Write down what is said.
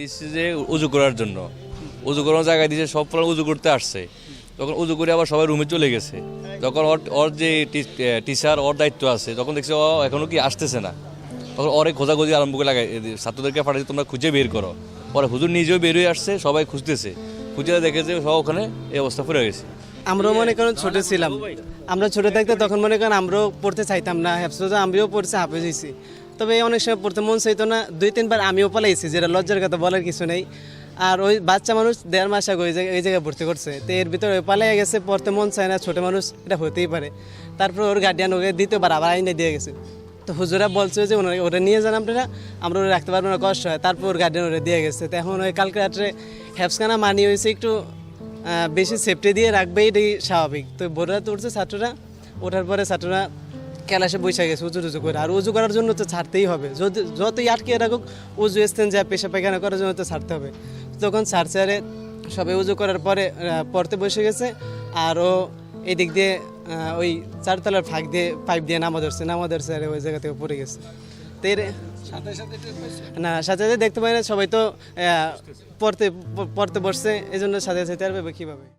দিচ্ছে যে উজু করার জন্য। উজু করার জায়গায় দিচ্ছে সব ফল উজু করতে আসছে। তখন উজু করে আবার সবাই রুমে চলে গেছে। তখন ওর ওর যে টিচার ওর দায়িত্ব আছে। তখন দেখছি, ও এখনও কি আসতেছে না। তখন ওরে খোঁজাখুঁজি আরম্ভ করে লাগাই ছাত্রদেরকে পাঠাচ্ছি তোমরা খুঁজে বের করো। পরে হুজুর নিজেও বের হয়ে আসছে, সবাই খুঁজতেছে। খুঁজে দেখে যে সব ওখানে এই অবস্থা পড়ে গেছে। আমরাও মনে করেন ছোট ছিলাম। আমরা ছোট থাকতে তখন মনে করেন আমরাও পড়তে চাইতাম না। হ্যাপসোজ আমিও পড়ছি, হাফেজ হয়েছি তবে অনেক সময় পড়তে মন চাইতো না। দুই, তিনবার আমিও পালাইছি, যেটা লজ্জার কথা বলার কিছু নেই। আর ওই বাচ্চা মানুষ দেড় মাস আগে ওই জায়গায় এই জায়গায় ভর্তি করছে। তো এর ভিতরে ওই পালাই গেছে, পড়তে মন চায় না, ছোট মানুষ, এটা হতেই পারে। তারপর ওর গার্ডিয়ান ওকে দ্বিতীয়বার আবার আইনে দিয়ে গেছে। তো হুজুরা বলছে যে ওনারা ওটা নিয়ে যান আপনারা, আমরা ওরা রাখতে পারব না, কষ্ট হয়। তারপর ওর গার্ডিয়ান ওরা দিয়ে গেছে। তো এখন ওই কালকে রাত্রে হ্যাপসখানা মানি হয়েছে, একটু বেশি সেফটি দিয়ে রাখবে, এটাই স্বাভাবিক। তো বোর্ডরা তো উঠছে ছাত্ররা, ওঠার পরে ছাত্ররা ক্যালাসে বসে গেছে উজু উজু করে। আর উজু করার জন্য তো ছাড়তেই হবে। যদি যতই আটকে রাখুক উজু স্থান যা পেশা পায়খানা করার জন্য তো ছাড়তে হবে। তখন ছাড়ছাড়ে সবাই উজু করার পরে পড়তে বসে গেছে আর ও এদিক দিয়ে ওই চারতলার ফাঁক দিয়ে পাইপ দিয়ে নামা ধরছে নামা ধরছে আর ওই জায়গা থেকে পড়ে গেছে। তো না সাথে সাথে দেখতে পাই না সবাই তো পড়তে পড়তে বসছে এই জন্য সাথে সাথে আর পাবে কীভাবে?